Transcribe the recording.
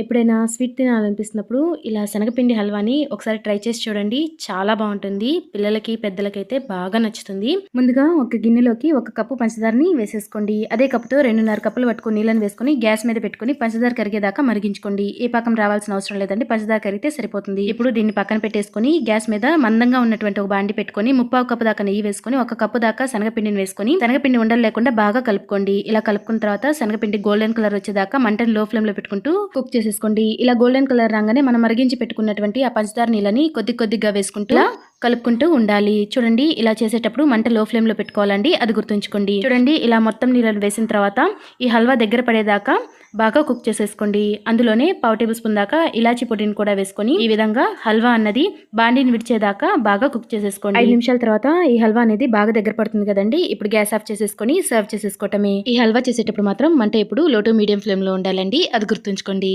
ఎప్పుడైనా స్వీట్ తినాలనిపిస్తున్నప్పుడు ఇలా శనగపిండి హల్వాని ఒకసారి ట్రై చేసి చూడండి. చాలా బాగుంటుంది. పిల్లలకి పెద్దలకైతే బాగా నచ్చుతుంది. ముందుగా ఒక గిన్నెలోకి ఒక కప్పు పంచదారని వేసేసుకోండి. అదే కప్పుతో రెండున్నర కప్పులు పట్టుకుని నీళ్ళని వేసుకొని గ్యాస్ మీద పెట్టుకుని పంచదార కరిగేదాకా మరిగించుకోండి. ఏ పాకం రావాల్సిన అవసరం లేదండి. పంచదార కరిగితే సరిపోతుంది. ఇప్పుడు దీన్ని పక్కన పెట్టేసుకొని గ్యాస్ మీద మందంగా ఉన్నటువంటి ఒక బాండి పెట్టుకొని ముప్పావు కప్పు దాకా నెయ్యి వేసుకొని ఒక కప్పు దాకా శనగపిండిని వేసుకొని శనగపిండి ఉండలు లేకుండా బాగా కలుపుకోండి. ఇలా కలుపుకున్న తర్వాత శనగపిండి గోల్డెన్ కలర్ వచ్చేదాకా మంటను లో ఫ్లేమ్లో పెట్టుకుంటూ కుక్ చేసేసుకోండి ఇలా గోల్డెన్ కలర్ రాగానే మనం మరిగించి పెట్టుకున్నటువంటి ఆ పంచదార నీళ్ళని కొద్ది కొద్దిగా వేసుకుంటూ కలుపుకుంటూ ఉండాలి. చూడండి ఇలా చేసేటప్పుడు మంట లో ఫ్లేమ్లో పెట్టుకోవాలండి. అది గుర్తుంచుకోండి. చూడండి ఇలా మొత్తం నీళ్ళని వేసిన తర్వాత ఈ హల్వా దగ్గర పడేదాకా బాగా కుక్ చేసేసుకోండి. అందులోనే పావు టేబుల్ స్పూన్ దాకా ఇలాచి పొడిని కూడా వేసుకొని ఈ విధంగా హల్వా అన్నది బాండిని విడిచేదాకా బాగా కుక్ చేసేసుకోండి. ఐదు నిమిషాల తర్వాత ఈ హల్వా అనేది బాగా దగ్గర పడుతుంది కదండి. ఇప్పుడు గ్యాస్ ఆఫ్ చేసేసుకొని సర్వ్ చేసేసుకోవటమే. ఈ హల్వా చేసేటప్పుడు మాత్రం మంట ఎప్పుడు లో టు మీడియం ఫ్లేమ్లో ఉండాలండి. అది గుర్తుంచుకోండి.